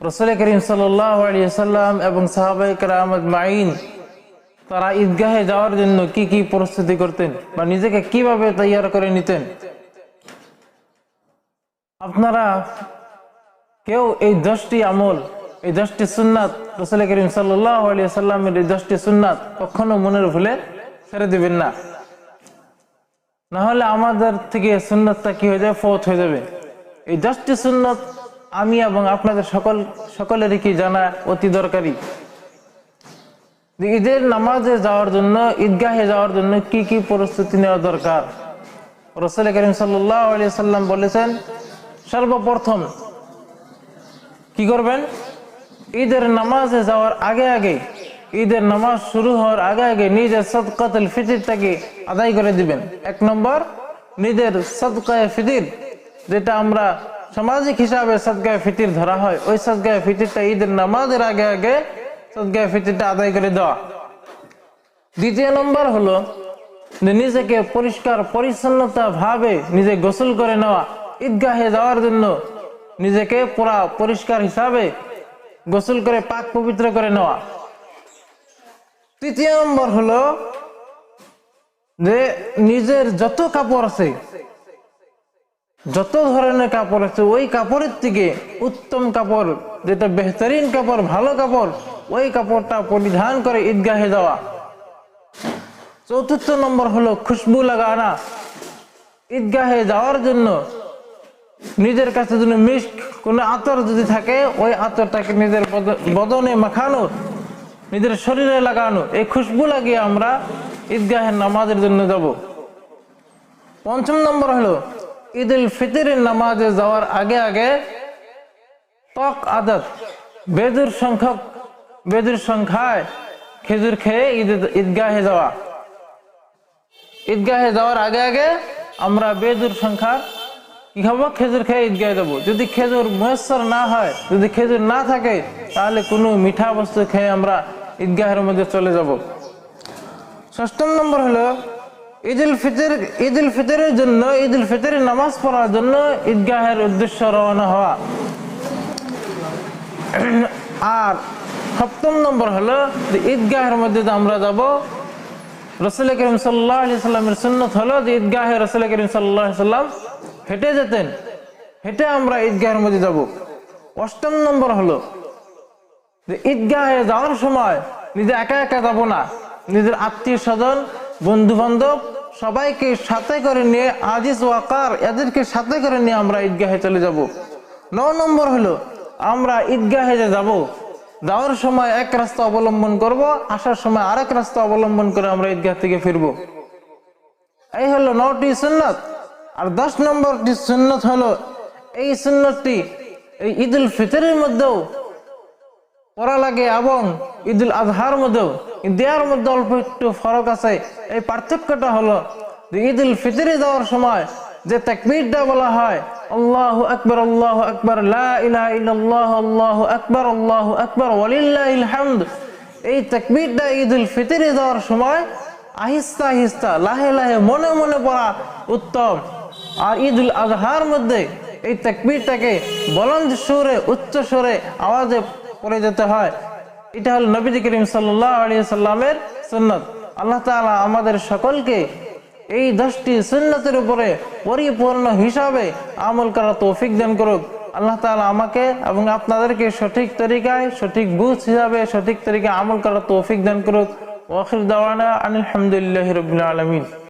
রসুল করিম সাল্লাম এবং সাহাবাই কেরামত মাইন তারা ঈদগাহে যাওয়ার জন্য কি কি প্রস্তুতি করতেন বা নিজেকে কীভাবে তৈয়ার করে নিতেন? আপনারা কেউ এই দশটি আমল, এই দশটি সুন্নাত রসুল করিম সাল্লামের এই দশটি সুন্নাত কখনো মনের ভুলে ছেড়ে দিবেন না। নাহলে আমাদের থেকে সুন্নতটা কি হয়ে যাবে? ফৌত হয়ে যাবে। এই দশটি সুন্নত আমি এবং আপনাদের সকল, সকলেরই কি জানা অতি দরকারি? ঈদের নামাজে যাওয়ার জন্য, ঈদগাহে যাওয়ার জন্য কি কি প্রস্তুতি নেওয়া দরকার? রসুল করিম সাল্লাম বলেছেন, সর্বপ্রথম কি করবেন? ঈদের নামাজে যাওয়ার আগে আগে, ঈদের নামাজ শুরু হওয়ার আগে আগে নিজের সদকাতুল ফিতিরটাকে আদায় করে দিবেন। এক নম্বর, নিজের সদকায় ফিতির, যেটা আমরা সামাজিক হিসাবে সদগায় ফিতির ধরা হয়। ওই সদগায় ফিতিরটা ঈদের নামাজের আগে আগে সদগায় ফিতিরটা আদায় করে দেওয়া। দ্বিতীয় নম্বর হলো যে নিজেকে পরিষ্কার, পরিচ্ছন্নতা ভাবে নিজে গোসল করে নেওয়া। ঈদগাহে যাওয়ার জন্য নিজেকে পুরা পরিষ্কার হিসাবে গোসল করে পাক পবিত্র করে নেওয়া। তৃতীয় নম্বর হলো যে নিজের যত কাপড় আছে যত ধরনের কাপড় আছে, ওই কাপড়ের থেকে উত্তম কাপড়, যেটা বেহতরিন কাপড়, ভালো কাপড়, ওই কাপড়টা পরিধান করে ঈদগাহে যাওয়া। চতুর্থ নম্বর হলো খুশবু লাগানা। ঈদগাহে যাওয়ার জন্য নিজের কাছে যদি মিস্ক কোনো আতর যদি থাকে, ওই আতরটাকে নিজের বদ- বদনে মাখানো, নিজের শরীরে লাগানো। এই খুশবু লাগিয়ে আমরা ঈদগাহের নামাজের জন্য যাব। পঞ্চম নম্বর হলো ঈদ উল ফিতরের নামাজে যাওয়ার আগে আগে ত্বক আদত, বেদুর সংখ্যক, বেদুর সংখ্যায় খেজুর খেয়ে ঈদ, ঈদগাহে যাওয়া। ঈদগাহে যাওয়ার আগে আগে আমরা বেদুর সংখ্যা কি খাব? খেজুর খেয়ে ঈদগাহে যাব। যদি খেজুর ময়েসর না হয়, যদি খেজুর না থাকে, তাহলে কোনো মিঠা বস্তু খেয়ে আমরা ঈদগাহের মধ্যে চলে যাব। ষষ্ঠম নম্বর হলো ঈদ উল ফিতর ঈদ উল ফিতরের জন্য ঈদ উল ফিতরের নামাজ পড়ার জন্য ঈদগাহের উদ্দেশ্য রওনা হওয়া। আর সপ্তম নম্বর হলো ঈদগাহের মধ্যে আমরা যাব, রসুল করিম সাল্লাহ সাল্লামের সুন্নত হলো যে ঈদগাহে রসুল করিম সাল্লাহ সাল্লাম হেঁটে যেতেন, হেঁটে আমরা ঈদগাহের মধ্যে যাব। অষ্টম নম্বর হলো যে ঈদগাহে যাওয়ার সময় নিজে একা একা যাব না, নিজের আত্মীয় স্বজন বন্ধু বান্ধব সবাইকে সাথে করে নিয়ে আজিজ ওয়াকার এদেরকে সাথে করে নিয়ে আমরা ঈদগাহে চলে যাব। ন নম্বর হলো, আমরা ঈদগাহে যে যাব, যাওয়ার সময় এক রাস্তা অবলম্বন করব, আসার সময় আরেক রাস্তা অবলম্বন করে আমরা ঈদগাহ থেকে ফিরবো। এই হলো নটি সুন্নত। আর দশ নম্বরটি সুন্নত হলো, এই সুন্নতটি এই ঈদ উল ফিতরের মধ্যেও পড়া লাগে এবং ঈদ উল আজহার মধ্যেও দেওয়ার মধ্যে অল্প একটু ফরক আছে। এই পার্থক্যটা হলো যে ঈদ উল ফিতরে দেওয়ার সময় যে তাকবীরটা বলা হয়, আল্লাহ আকবর আল্লাহ আকবর আল্লাহু আকবর আল্লাহু আকবর হামদ। এই তাকবীরটা ঈদ উল ফিতরে দেওয়ার সময় আহিস্তা আহিস্তা, লাহে লাহে মনে মনে পড়া উত্তম। আর ঈদ উল আজহার মধ্যে এই তাকবীরটাকে বলন্দ সুরে, উচ্চ সুরে, আওয়াজে পড়ে যেতে হয়। এটা হল নবী করিম সাল্লামের সুন্নত। আল্লাহ তাআলা আমাদের সকলকে এই দশটি সুন্নতের উপরে পরিপূর্ণ হিসাবে আমল করা তৌফিক দান করুক। আল্লাহ তাআলা আমাকে এবং আপনাদেরকে সঠিক তরিকায়, সঠিক বুঝ হিসাবে, সঠিক তরিকায় আমল করা তৌফিক দান করুক। ওয়াখির দাওয়ানা আনিল হামদুলিল্লাহি রাব্বিল আলামিন।